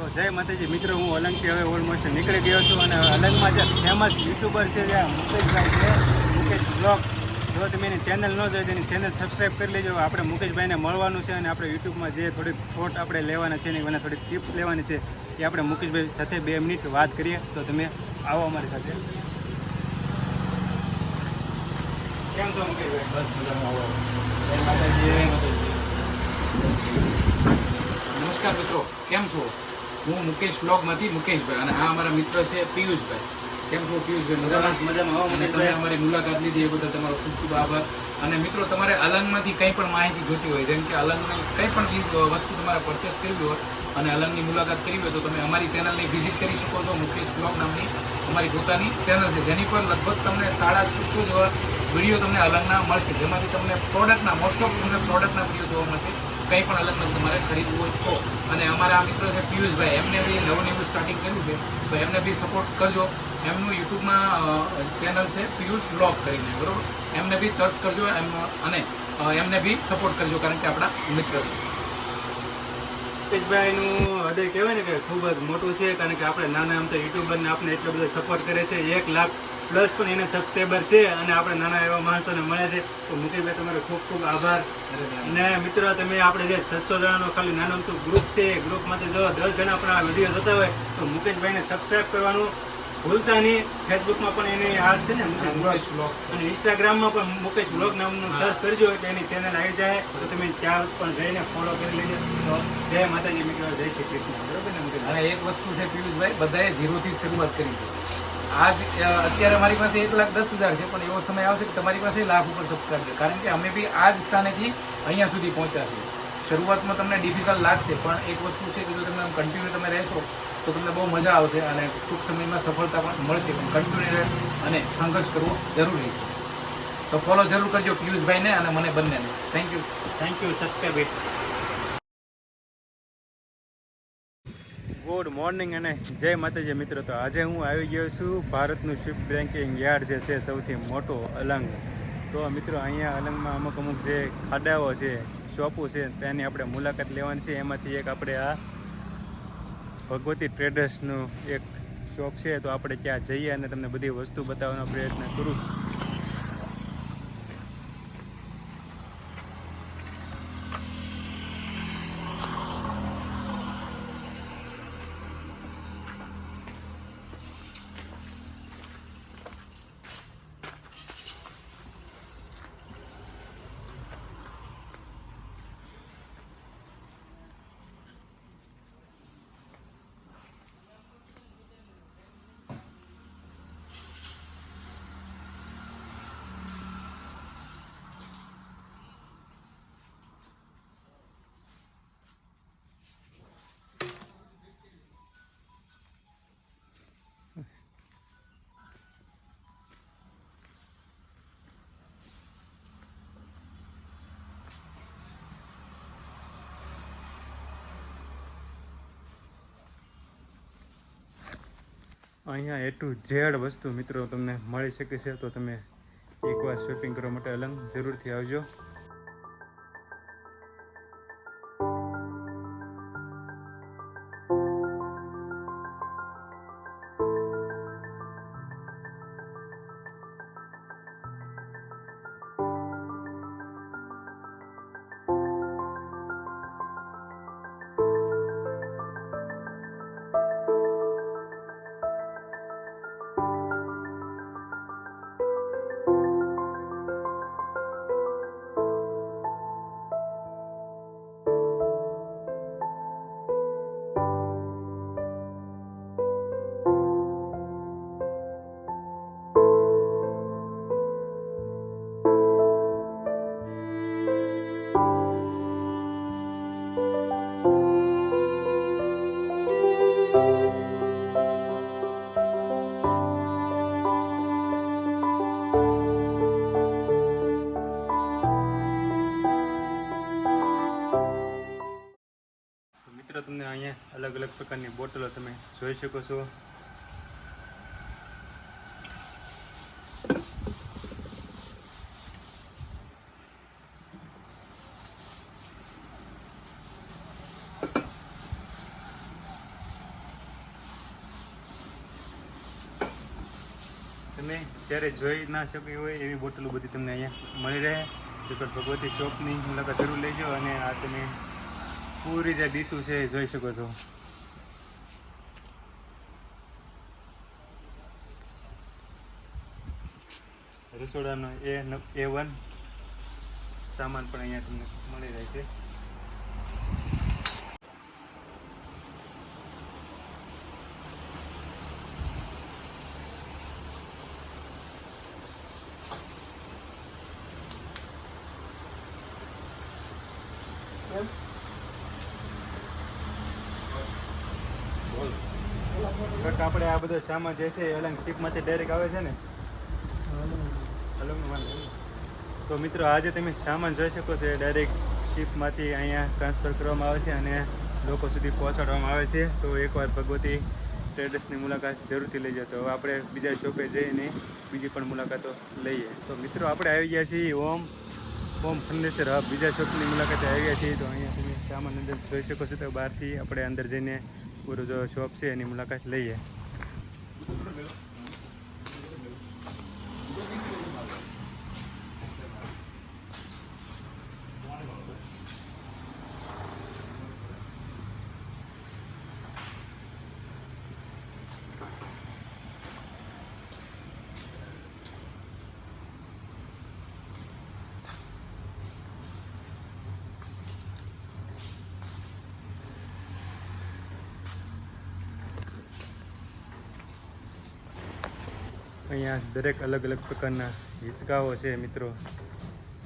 તો જય માતાજી. મિત્રો હું અલંગથી હવે ઓલમોસ્ટ નીકળી ગયો છું અને અલંગમાં જે ફેમસ યુટ્યુબર છે જે મુકેશભાઈ છે મુકેશ બ્લોગ જો તમે એની ચેનલ ન જોઈ તેની ચેનલ સબસ્ક્રાઈબ કરી લેજો. આપણે મુકેશભાઈને મળવાનું છે અને આપણે યુટ્યુબમાં જે થોડીક થોટ આપણે લેવાના છે ને મને થોડીક ટિપ્સ લેવાની છે એ આપણે મુકેશભાઈ સાથે બે મિનિટ વાત કરીએ. તો તમે આવો અમારી સાથે. કેમ છો મુકેશભાઈ? બસ મજામાં આવો. જય માતાજી. નમસ્કાર મિત્રો કેમ છો? હું મુકેશ બ્લોગમાંથી મુકેશભાઈ અને આ અમારા મિત્ર છે પિયુષભાઈ. કેમ છો પિયુષભાઈ? મજામાં? મજામાં. તમે અમારી મુલાકાત લીધી એ બદલ તમારો ખૂબ ખૂબ આભાર. અને મિત્રો તમારે અલંગમાંથી કંઈ પણ માહિતી જોતી હોય જેમ કે અલંગની કંઈ પણ વસ્તુ તમારે પરચેસ કરવી હોય અને અલંગની મુલાકાત કરવી હોય તો તમે અમારી ચેનલની વિઝિટ કરી શકો છો મુકેશ બ્લોગ નામની અમારી પોતાની ચેનલ છે જેની પર લગભગ તમને સાડા છસો જેવા વીડિયો તમને અલંગના મળશે જેમાંથી તમને પ્રોડક્ટના મોસ્ટ ઓફ તમને પ્રોડક્ટના વીડિયો જોવા મળશે. કંઈ પણ અલગ અલગ તમારે ખરીદવું હોય તો. અને અમારા આ મિત્રો છે પિયુષભાઈ, એમને બી નવું નવું સ્ટાર્ટિંગ કર્યું છે. તો એમને બી સપોર્ટ કરજો. એમનું યુટ્યુબમાં ચેનલ છે પિયુષ બ્લોગ કરીને, બરાબર? એમને બી સર્ચ કરજો એમ, અને એમને બી સપોર્ટ કરજો કારણ કે આપણા મિત્ર છે. મુકેશભાઈનું હૃદય કહેવાય ને કે ખૂબ જ મોટું છે, કારણ કે આપણે નાના આમ તો યુટ્યુબરને આપણે એટલો બધો સપોર્ટ કરે છે એક લાખ પ્લસ પણ એને સબસ્ક્રાઈબર છે અને આપણે નાના એવા માણસોને મળે છે. તો મુકેશભાઈ તમારો ખૂબ ખૂબ આભાર. અને મિત્રો તમે આપણે જે છસો જણાનો ખાલી નાનું અમતું ગ્રુપ છે એ ગ્રુપમાંથી જો દસ જણા પણ આ વીડિયો જોતા હોય તો મુકેશભાઈને સબસ્ક્રાઈબ કરવાનું ભૂલતા નહીં. ફેસબુકમાં પણ એની આ છે ને મુકેશ બ્લોગ અને ઇન્સ્ટાગ્રામમાં પણ મુકેશ બ્લોગ નામનું સર્ચ કરજો એટલે એની ચેનલ આવી જાય. તો તમે ત્યાં પણ જઈને ફોલો કરી લેજો. તો જય માતાજી મિત્રો જય શ્રી કૃષ્ણ. બરોબર ને મુકેશ અને એક વસ્તુ છે પિયુષભાઈ બધાએ ઝીરોથી શરૂઆત કરી છે. આજ અત્યારે મારી પાસે એક લાખ દસ હજાર છે, પણ એવો સમય આવશે કે તમારી પાસે લાખ ઉપર સબસ્ક્રાઈબ છે. કારણ કે અમે બી આ જ સ્થાનેથી અહીંયા સુધી પહોંચ્યા છીએ. શરૂઆતમાં તમને ડિફિકલ્ટ લાગશે, પણ એક વસ્તુ છે કે જો તમે કન્ટિન્યુ તમે રહેશો, તો તમને બહુ મજા આવશે અને ટૂંક સમયમાં સફળતા પણ મળશે. પણ કન્ટિન્યુ રહે અને સંઘર્ષ કરવો જરૂરી છે. તો ફોલો જરૂર કરજો પિયુષભાઈને અને મને બંનેને. Thank you thank you subscribe good morning અને જય માતાજી મિત્રો. તો આજે હું આવી ગયો છું ભારતનું શિપ બેન્કિંગ યાર્ડ જે છે સૌથી મોટો અલંગ. તો મિત્રો, અહીંયા અલંગમાં અમુક અમુક જે ખાડાઓ છે, શોપો છે, તેની આપણે મુલાકાત લેવાની છે. એમાંથી એક આપણે આ ભગવતી ટ્રેડર્સનું એક શોપ છે. તો આપણે ત્યાં જઈએ અને તમને બધી વસ્તુ બતાવવાનો પ્રયત્ન કરું અહીંયા એ ટુ ઝેડ વસ્તુ મિત્રો તમને મળી શકે છે, તો તમે એકવાર શોપિંગ કરવા માટે અલંગ જરૂરથી આવજો. અલગ અલગ પ્રકારની બોટલો તમે જોઈ શકો છો. તમે જ્યારે જોઈ ના શકી હોય એવી બોટલો બધી તમને અહીંયા મળી રહે. ભગવતી શોપની મુલાકાત જરૂર લેજો અને આ તમે પૂરી જે ડીશું છે, એ જોઈ શકો છો. રસોડાનો એ એ વન સામાન પણ અહીંયા તમને મળી રહે છે બટ આપણે આ બધો સામાન જે છે અલંગ શિપમાંથી ડાયરેક્ટ આવે છે ને? તો મિત્રો, આજે તમે સામાન જોઈ શકો છો, એ ડાયરેક્ટ શિપમાંથી અહીંયા ટ્રાન્સફર કરવામાં આવે છે અને લોકો સુધી પહોંચાડવામાં આવે છે. તો એકવાર ભગવતી ટ્રેડર્સની મુલાકાત જરૂરથી લઈ તો હવે આપણે બીજા શોપે જઈને બીજી પણ મુલાકાતો લઈએ. તો મિત્રો, આપણે આવી ગયા છીએ ઓમ ઓમ ફર્નિચર હબ બીજા શોપની મુલાકાતે આવી ગયા છીએ. તો અહીંયા તમે સામાન અંદર જોઈ શકો છો. તો બહારથી આપણે અંદર જઈને પૂરો જો શોપ છે એની મુલાકાત લઈએ. Yeah. અહીંયા દરેક અલગ અલગ પ્રકારના હિંચકાઓ છે મિત્રો.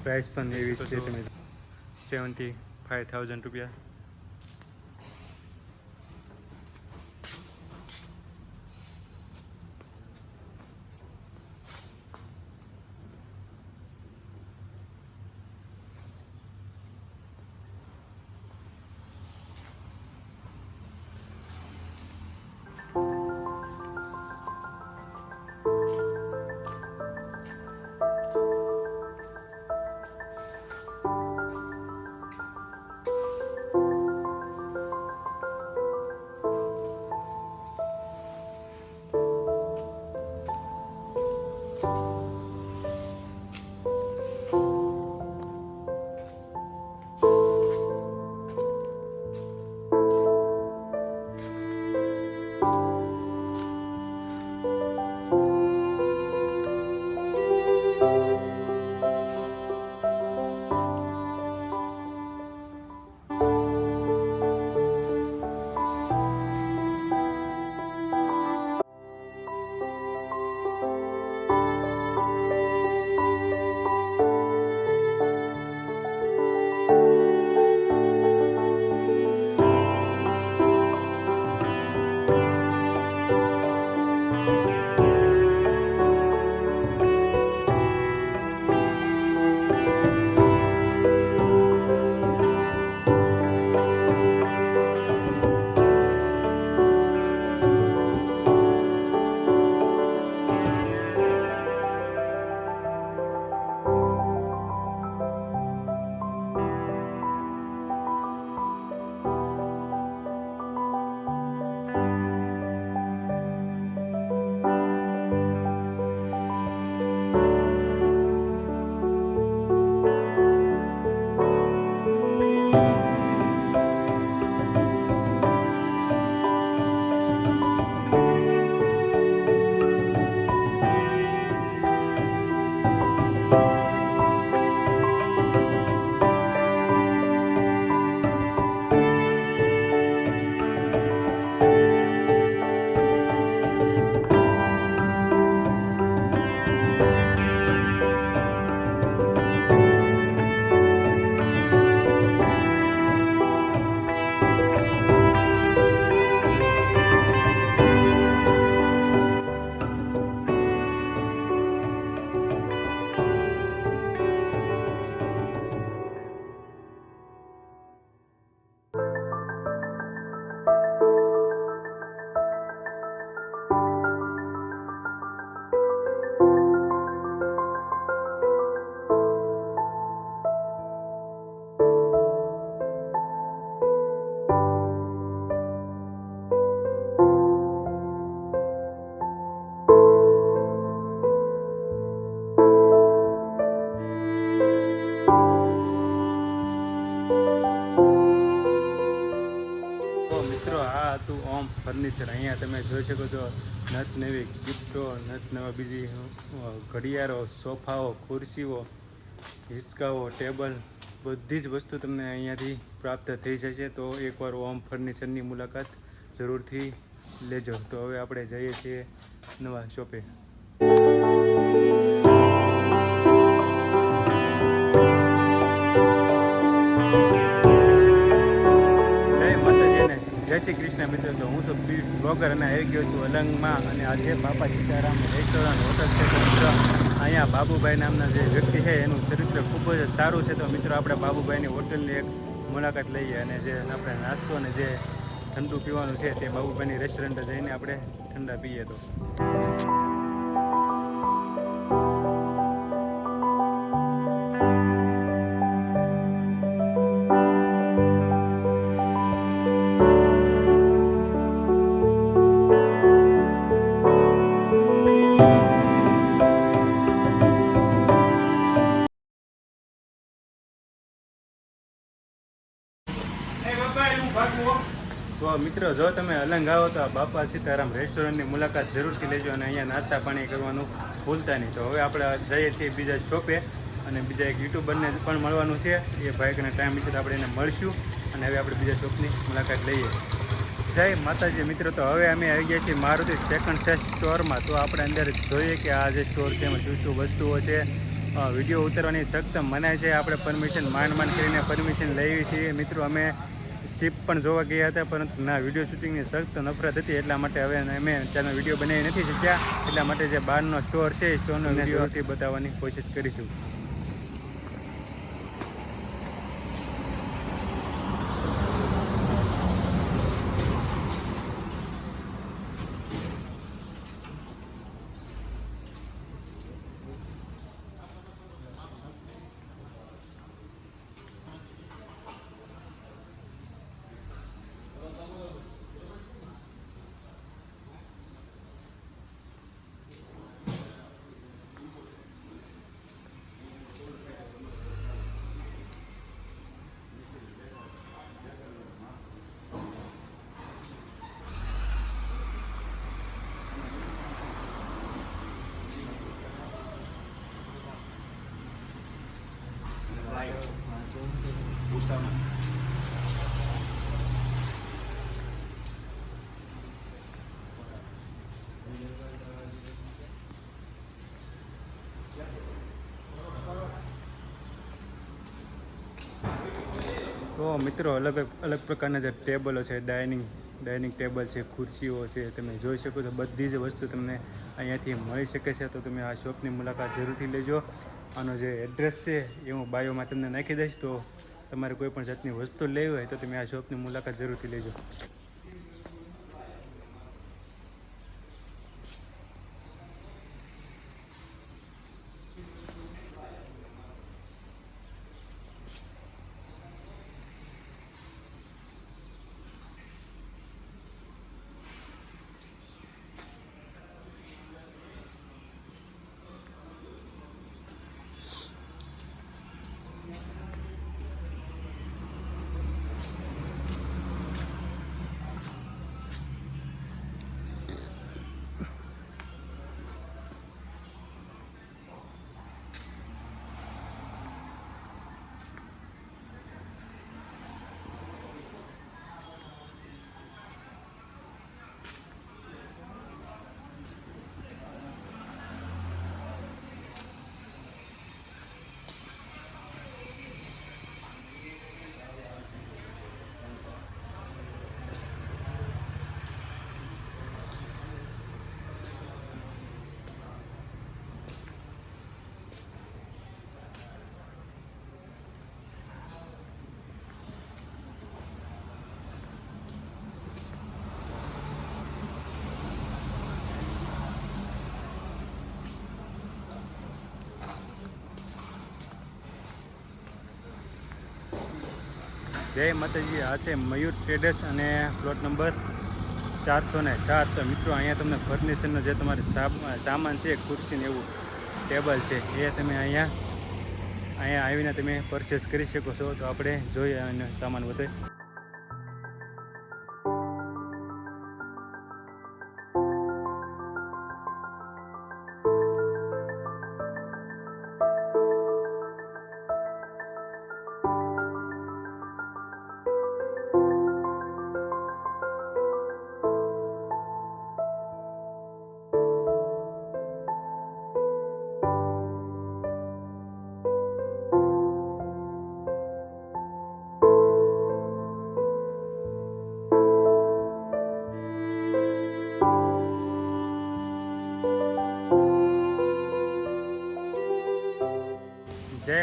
પ્રાઇસ પણ એવી છે તમે સેવન્ટી ફાઇવ થાઉઝન્ડ રૂપિયા. ફર્નિચર અહીંયા તમે જોઈ શકો છો નત નવી ગિફ્ટો નત નવા બીજી ઘડિયાળો, સોફાઓ, ખુરશીઓ, હિસકાઓ, ટેબલ બધી જ વસ્તુ તમને અહીંયાથી પ્રાપ્ત થઈ જશે. તો એકવાર ઓમ ફર્નિચરની મુલાકાત જરૂરથી લેજો. તો હવે આપણે જઈએ છીએ નવા શોપે. જય શ્રી કૃષ્ણ મિત્રો તો હું છું પિયુષ બ્લોગર અને આવી ગયો છું અલંગમાં અને આજે બાપા સીતારામ રેસ્ટોરન્ટ હોટલ છે તો મિત્રો, અહીંયા બાબુભાઈ નામના જે વ્યક્તિ છે, એનું ચરિત્ર ખૂબ જ સારું છે. તો મિત્રો, આપણે બાબુભાઈની હોટલની એક મુલાકાત લઈએ અને જે આપણે નાસ્તો અને જે ઠંડુ પીવાનું છે તે બાબુભાઈની રેસ્ટોરન્ટ જઈને આપણે ઠંડા પીએ તો. મિત્રો, જો તમે અલંગ આવો તો આ બાપા સીતારામ રેસ્ટોરન્ટની મુલાકાત જરૂરથી લેજો અને અહીંયા નાસ્તા પાણી કરવાનું ભૂલતા નહીં. તો હવે આપણે જઈએ છીએ બીજા શોપે અને બીજા એક યુટ્યુબરને પણ મળવાનું છે. એ ભાઈકને ટાઈમ વિશે આપણે એને મળશું અને હવે આપણે બીજા શોપની મુલાકાત લઈએ. જય માતાજી મિત્રો, તો હવે અમે આવી ગયા છીએ મારુતિ સેકન્ડ સેસ્ટ સ્ટોરમાં. તો આપણે અંદર જોઈએ કે આ જે સ્ટોર છે એમાં શું શું વસ્તુઓ છે. વીડિયો ઉતારવાની સખ્ત મનાય છે. આપણે પરમિશન માંડ માંડ કરીને પરમિશન લઈએ છીએ. મિત્રો, અમે શિપ પણ જોવા ગયા હતા પરંતુ ના વીડિયો શૂટિંગની સખ્ત નફરત હતી એટલા માટે હવે અમે ત્યાંનો વીડિયો બનાવી નથી શક્યા. એટલા માટે જે બહારનો સ્ટોર છે એ સ્ટોરનો વિડીયોથી બતાવવાની કોશિશ કરીશું. તો મિત્રો, અલગ અલગ પ્રકારના જે ટેબલો છે, ડાઇનિંગ ડાઇનિંગ ટેબલ છે, ખુરશીઓ છે, તમે જોઈ શકો છો, બધી જ વસ્તુ તમને અહીંયાથી મળી શકે છે. તો તમે આ શોપની મુલાકાત જરૂરથી લેજો. આનો જે એડ્રેસ છે, એ હું બાયોમાં તમને નાખી દઈશ. તો તમારે કોઈ પણ જાતની વસ્તુ લેવી હોય તો તમે આ શોપની મુલાકાત જરૂરથી લેજો. જય માતાજી, આ છે મયુર ટ્રેડર્સ અને પ્લોટ નંબર ચારસો ને ચાર તો મિત્રો, અહીંયા તમને ફર્નિચરનો જે તમારે સામાન છે, ખુરશી ને એવું ટેબલ છે, એ તમે અહીંયા અહીંયા આવીને તમે પરચેસ કરી શકો છો. તો આપણે જોઈએ સામાન વધે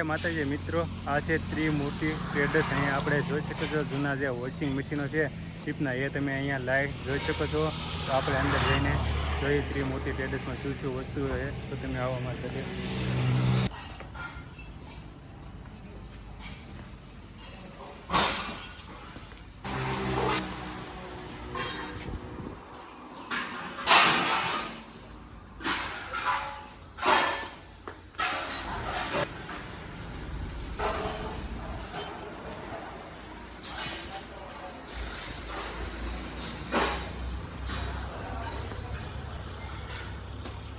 જય માતાજી, મિત્રો. આ છે ત્રિમૂર્તિ ટ્રેડર્સ અહીંયા આપણે જોઈ શકો છો જૂના જે વોશિંગ મશીનો છે, ચીપના, એ તમે અહીંયા લાઈવ જોઈ શકો છો. તો આપણે અંદર જઈને જોઈએ ત્રિમૂર્તિ ટ્રેડર્સમાં શું શું વસ્તુઓ છે, તો તમે આવવા માટે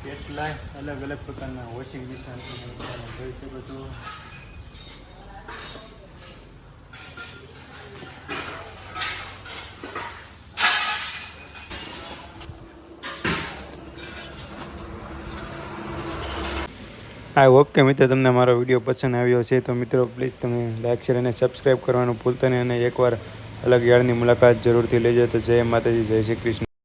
કેટલાય અલગ અલગ પ્રકારના વોશિંગ મશીન તમે જોઈ શકો છો. હા ઓકે મિત્રો, તમને મારો વીડિયો પસંદ આવ્યો છે તો મિત્રો પ્લીઝ તમે લાઈક શેર અને સબસ્ક્રાઈબ કરવાનું ભૂલતા નહીં અને એકવાર અલગ યાર્ડની મુલાકાત જરૂરથી લેજો. તો જય માતાજી, જય શ્રી કૃષ્ણ.